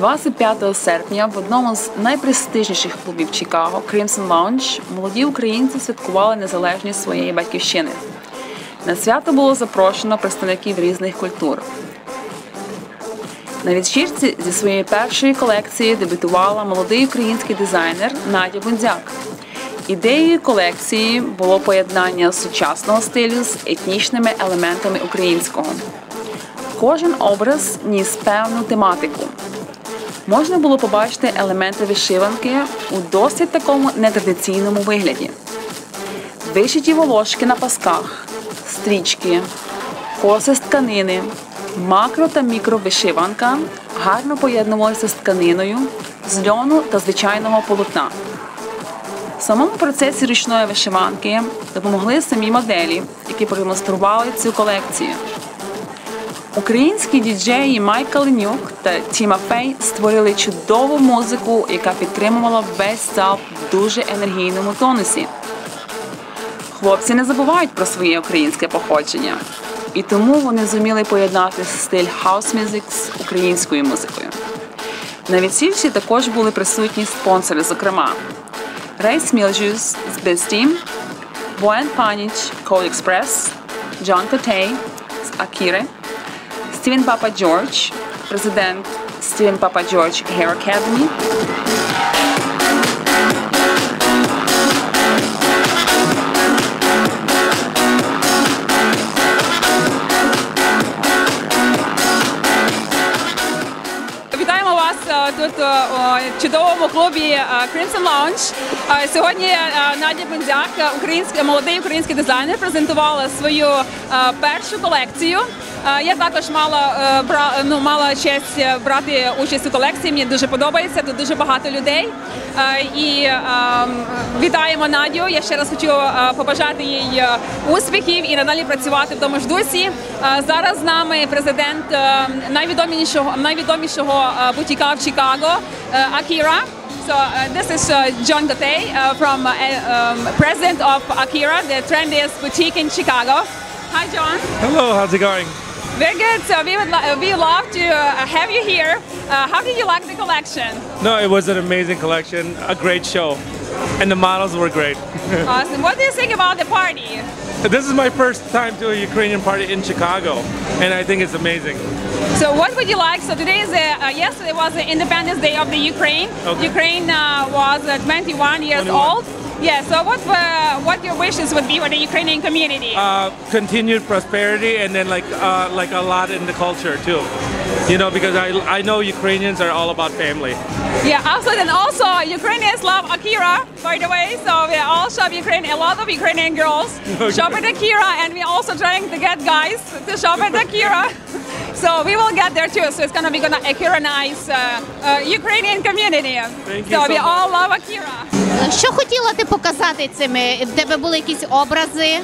25 серпня в одному з найпрестижніших клубів Чикаго Crimson Lounge молоді українці святкували незалежність своєї батьківщини. На свято було запрошено представників різних культур. На вечірці зі своєї першої колекції дебютувала молодий український дизайнер Надя Бундзяк. Ідеєю колекції було поєднання сучасного стилю з етнічними елементами українського. Кожен образ ніс певну тематику. Можна було побачити елементи вишиванки у досить такому нетрадиційному вигляді. Вишиті волошки на пасках, стрічки, коси з тканини, макро та мікровишиванка гарно поєднувалися з тканиною, з льону та звичайного полотна. В самому процесі ручної вишиванки допомогли самі моделі, які продемонстрували цю колекцію. Українські діджеї Майк Калинюк та Тіма Фей створили чудову музику, яка підтримувала весь зал в дуже енергійному тонусі. Хлопці не забувають про своє українське походження, і тому вони зуміли поєднати стиль music з українською музикою. На весіллі також були присутні спонсори, зокрема Рейс Мілджус з Bizteam, Воєн Паніч, Code Express, Джон Котей з Акіри, Стівен Папа Джордж, президент Стівен Папа Джордж Hair Academy, Вітаємо вас е, тут е, чудовому клубі е, Crimson Lounge. Сьогодні Надя Бендзяк, українська молодий український дизайнер, презентувала свою першу колекцію. Е, Я також мала е, бра, ну, мала честь е, брати участь у колекції. Мені дуже подобається. Тут дуже багато людей. І е, вітаємо Надю. Я ще раз хочу побажати їй успіхів і надалі працювати в тому ж дусі. Зараз з нами президент найвідомішого найвідомішого бутіка в Чикаго Акіра. So uh, this is uh, John Gotay uh, from uh, um, president of Akira, the trendiest boutique in Chicago. Hi, John. Hello, how's it going? Very good. So we would lo- we love to uh, have you here. Uh, how did you like the collection? No, it was an amazing collection, a great show, and the models were great. Awesome. What do you think about the party? this is my first time to a Ukrainian party in Chicago, and I think it's amazing. So what would you like? So today is the, uh, yesterday was the Independence Day of the Ukraine. Okay. Ukraine uh, was uh, 21 years 21. old. Yeah. So what uh, what your wishes would be for the Ukrainian community? Uh, continued prosperity, and then like uh, like a lot in the culture too. You know, because I I know Ukrainians are all about family. yeah, absolutely. And also Ukrainians love Akira, by the way. So we all shop Ukraine. A lot of Ukrainian girls Okay. shop at Akira, and we're also trying to get guys to shop at Akira. So we will get there too. So it's gonna be gonna Akira-nize uh, uh, Ukrainian community. Thank you so so we much. all love Akira. Що хотіла ти показати цими? В тебе були якісь образи?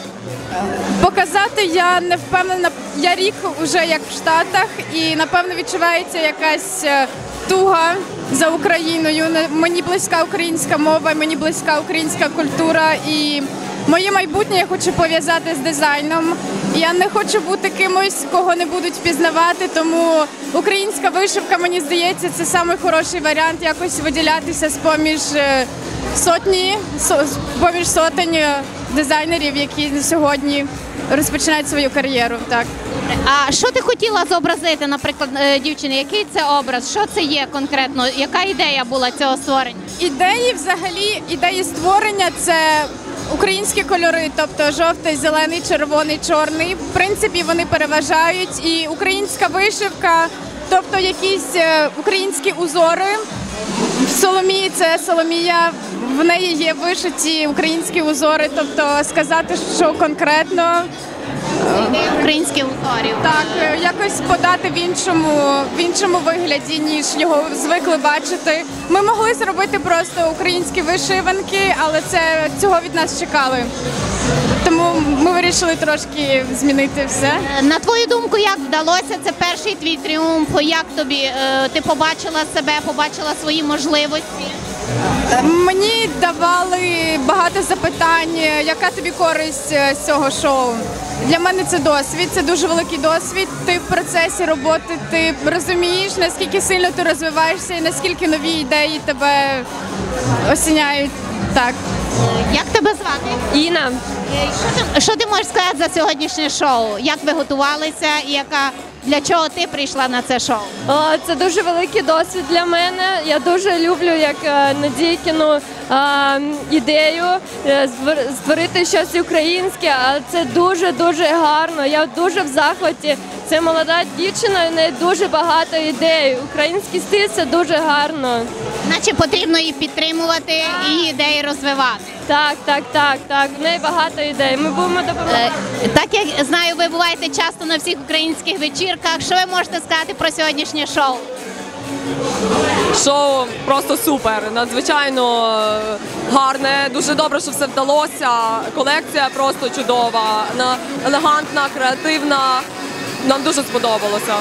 Показати я не впевнена. Я рік вже як в Штатах, і напевно відчувається якась е, туга за Україною. Не- Мені близька українська мова, мені близька українська культура. І моє майбутнє я хочу пов'язати з дизайном. Я не хочу бути кимось, кого не будуть впізнавати, тому українська вишивка, мені здається, це самий хороший варіант якось виділятися з поміж е, сотні, поміж сотень е, дизайнерів, які сьогодні розпочинають свою кар'єру. Так. А що ти хотіла зобразити, наприклад, е, дівчини? Який це образ? Що це є конкретно? Яка ідея була цього створення? Ідеї взагалі, ідеї створення це українські кольори, тобто жовтий, зелений, червоний, чорний. В принципі, вони переважають. І українська вишивка, тобто якісь е, українські узори. В Соломії це Соломія, в неї є вишиті українські узори, тобто сказати, що конкретно Українських узорів. так е, якось подати в іншому, в іншому вигляді, ніж його звикли бачити. Ми могли зробити просто українські вишиванки, але це цього від нас чекали. Тому ми вирішили трошки змінити все. Е, На твою думку, як вдалося? Це перший твій тріумф. Як тобі? Е, Ти побачила себе, побачила свої можливості? Мені давали багато запитань, яка тобі користь е, з цього шоу. Для мене це досвід, це дуже великий досвід. Ти в процесі роботи, ти розумієш, наскільки сильно ти розвиваєшся і наскільки нові ідеї тебе осіняють. Так. Як тебе звати? Інна, Е, Що ти, що ти можеш сказати за сьогоднішнє шоу? Як ви готувалися і яка для чого ти прийшла на це шоу? це дуже великий досвід для мене. Я дуже люблю як е, Надійкіну е, ідею е, створити щось українське, а це дуже дуже гарно. Я дуже в захваті. Це молода дівчина, в неї дуже багато ідей. Український стиль це дуже гарно. Наче потрібно її підтримувати і її ідеї розвивати. Так, так, так, так. В неї багато ідей. Ми будемо допомагати. Е, Так як знаю, ви буваєте часто на всіх українських вечірках. Що ви можете сказати про сьогоднішнє шоу? Шоу просто супер, надзвичайно е, гарне. Дуже добре, що все вдалося. Колекція просто чудова, на- елегантна, креативна. Нам дуже сподобалося.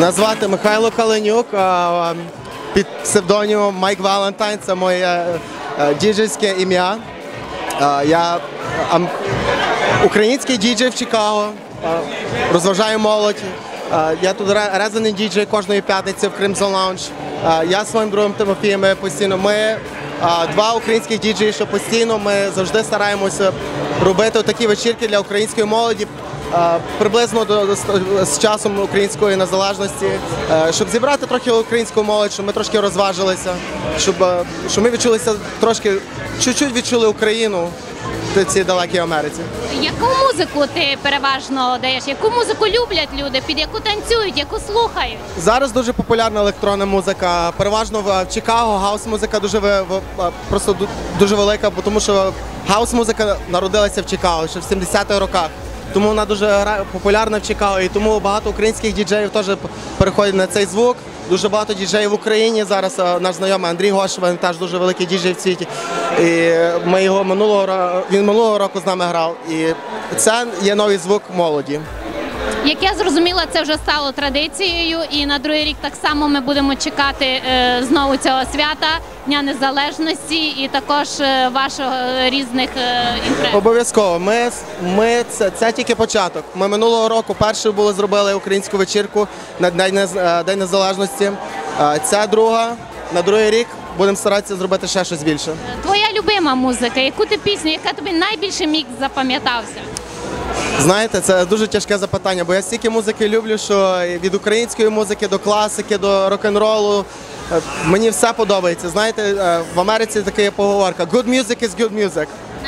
Мене звати Михайло Каленюк, під псевдонімом Майк Валентайн, це моє е, діджейське ім'я. Я український діджей в Чикаго, розважаю молодь. Я тут резаний діджей кожної п'ятниці в Crimson Lounge. Я зі своїм другом Тимофієм постійно. Ми два українських діджеї, що постійно ми завжди стараємося робити такі вечірки для української молоді. Приблизно до, до- з часом української незалежності, е, щоб зібрати трохи українську молодь, щоб ми трошки розважилися, щоб, е, щоб ми відчулися трошки, чуть-чуть відчули Україну в цій далекій Америці. Яку музику ти переважно даєш? Яку музику люблять люди, під яку танцюють, яку слухають? Зараз дуже популярна електронна музика. Переважно в Чикаго хаус-музика дуже в- в- просто дуже велика, тому що хаус-музика народилася в Чикаго ще в 70-х роках. Тому вона дуже популярна в Чикаго, і тому багато українських діджеїв теж переходять на цей звук. Дуже багато діджеїв в Україні зараз. Наш знайомий Андрій Гошев, він теж дуже великий діджей в світі. І ми його минулого він минулого року з нами грав. І це є новий звук молоді. Як я зрозуміла, це вже стало традицією, і на другий рік так само ми будемо чекати е, знову цього свята Дня Незалежності і також е, вашого е, різних імпрес. Обов'язково. Ми, ми це, це тільки початок. Ми минулого року першою були зробили українську вечірку на День, День Незалежності. Е, Ця друга на другий рік будемо старатися зробити ще щось більше. Твоя любима музика, яку ти пісню, яка тобі найбільше мікс запам'ятався? Знаєте, це дуже тяжке запитання, бо я стільки музики люблю, що від української музики до класики, до рок-н-ролу. е, Мені все подобається. Знаєте, е, в Америці така є поговорка: good music is good music.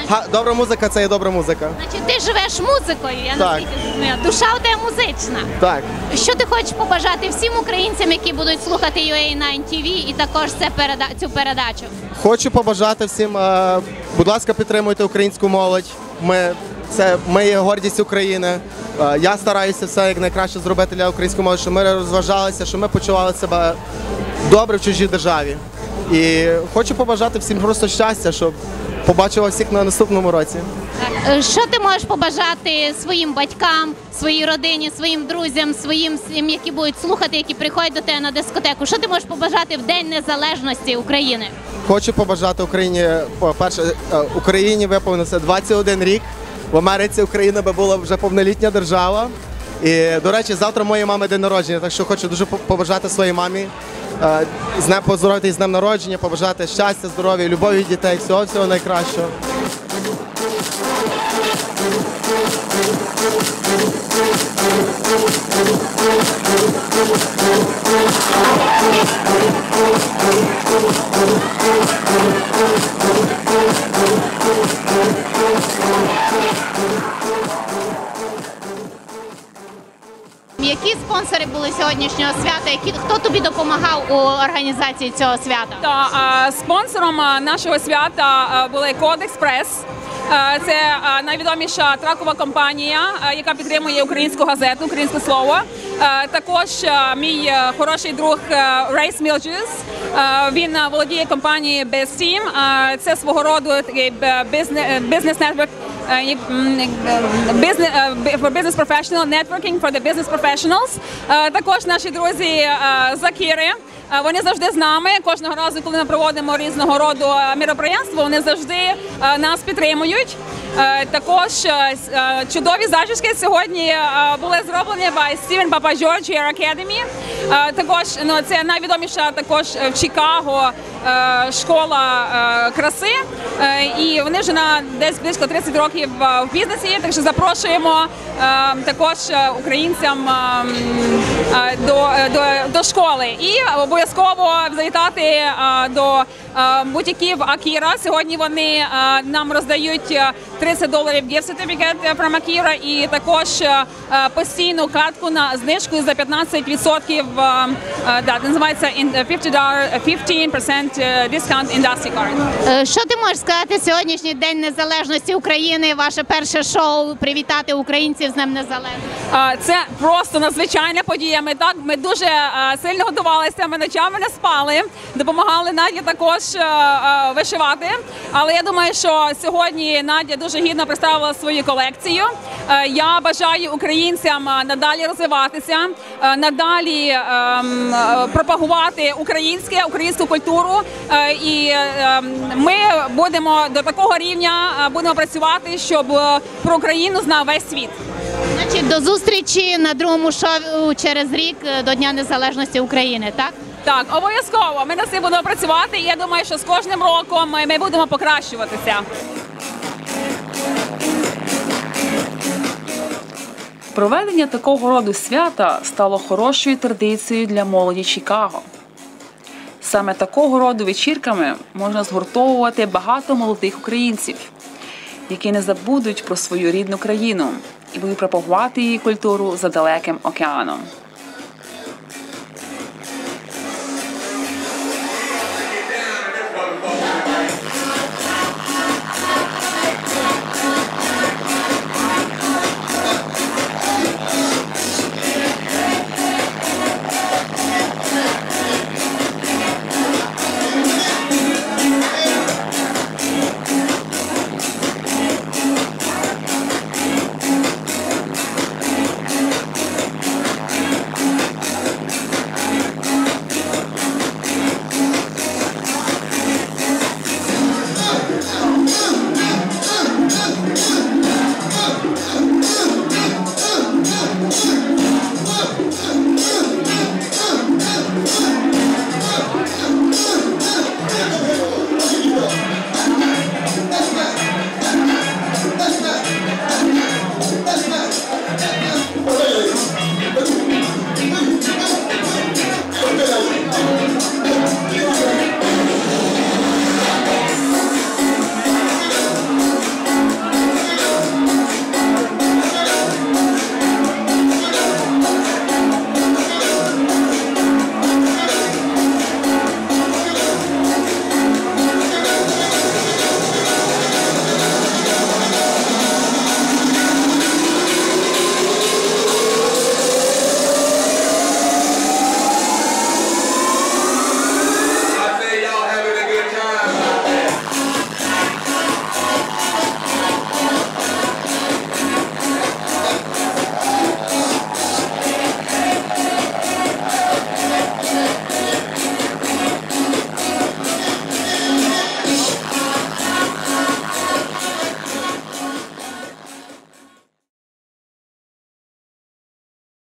Га- Добра музика це є добра музика. Значить, ти живеш музикою, я наскільки зрозуміла. Душа у тебе музична. Так. Що ти хочеш побажати всім українцям, які будуть слухати UA9 TV і також це переда... цю передачу? Хочу побажати всім, е, будь ласка, підтримуйте українську молодь. Ми це ми є гордість України. Е, Я стараюся все як найкраще зробити для української молоді, щоб ми розважалися, щоб ми почували себе добре в чужій державі. І хочу побажати всім просто щастя, щоб побачила всіх на наступному році. Е, Що ти можеш побажати своїм батькам, своїй родині, своїм друзям, своїм всім, які будуть слухати, які приходять до тебе на дискотеку? Що ти можеш побажати в День Незалежності України? Хочу побажати Україні, по-перше, е, Україні виповнився 21 рік. В Америці Україна би була вже повнолітня держава. І, до речі, завтра моєї мами день народження, так що хочу дуже побажати своїй мамі. е, З днем поздоровити з днем народження, побажати щастя, здоров'я, любові дітей, всього всього найкращого. Які спонсори були сьогоднішнього свята? Які хто тобі допомагав у організації цього свята? Та спонсором нашого свята були Код Експрес. Е, Це е, найвідоміша тракова компанія, е, яка підтримує українську газету, українське слово. Е, Також е, мій е, хороший друг е, Рейс Мілджус. Він е, володіє компанією BestTeam. Е, Це свого роду такий е, bizne- е, business network е, як, м, як, е, business, е, бі- for business professional networking for the business professionals. Е, Також наші друзі е, Закіри. Е, Вони завжди з нами. Кожного разу, коли ми проводимо різного роду е, міроприємства, вони завжди е, нас підтримують. Також чудові зачіски сьогодні були зроблені by Steven Papa George Hair Academy. Також ну, це найвідоміша також в Чикаго школа краси. І вони вже на десь близько 30 років в бізнесі. Так що запрошуємо також українцям е, м, е, до, до, до школи. І обов'язково завітати е, до бутіків Акіра. Сьогодні вони е, нам роздають е, 30 доларів gift certificate from Akira і також е, е, постійну картку на знижку за 15%. е, е, Да, називається in- 50 dollar- 15% discount industry card. Е, Що ти можеш сказати сьогоднішній день незалежності України? Ваше перше шоу привітати українців з Днем Незалежності. Це просто надзвичайна подія. Ми так ми дуже е, сильно готувалися. Ми ночами не спали, допомагали Наді також е, е, вишивати. Але я думаю, що сьогодні Надя дуже гідно представила свою колекцію. Е, Я бажаю українцям надалі розвиватися, надалі ем, пропагувати українське, українську культуру. І ем, ми будемо до такого рівня будемо працювати, щоб про Україну знав весь світ. Значить, до зустрічі на другому шоу через рік до Дня Незалежності України. Так Так, обов'язково. Ми над цим будемо працювати. І я думаю, що з кожним роком ми, будемо покращуватися. Проведення такого роду свята стало хорошою традицією для молоді Чикаго. Саме такого роду вечірками можна згуртовувати багато молодих українців, які не забудуть про свою рідну країну і будуть пропагувати її культуру за далеким океаном.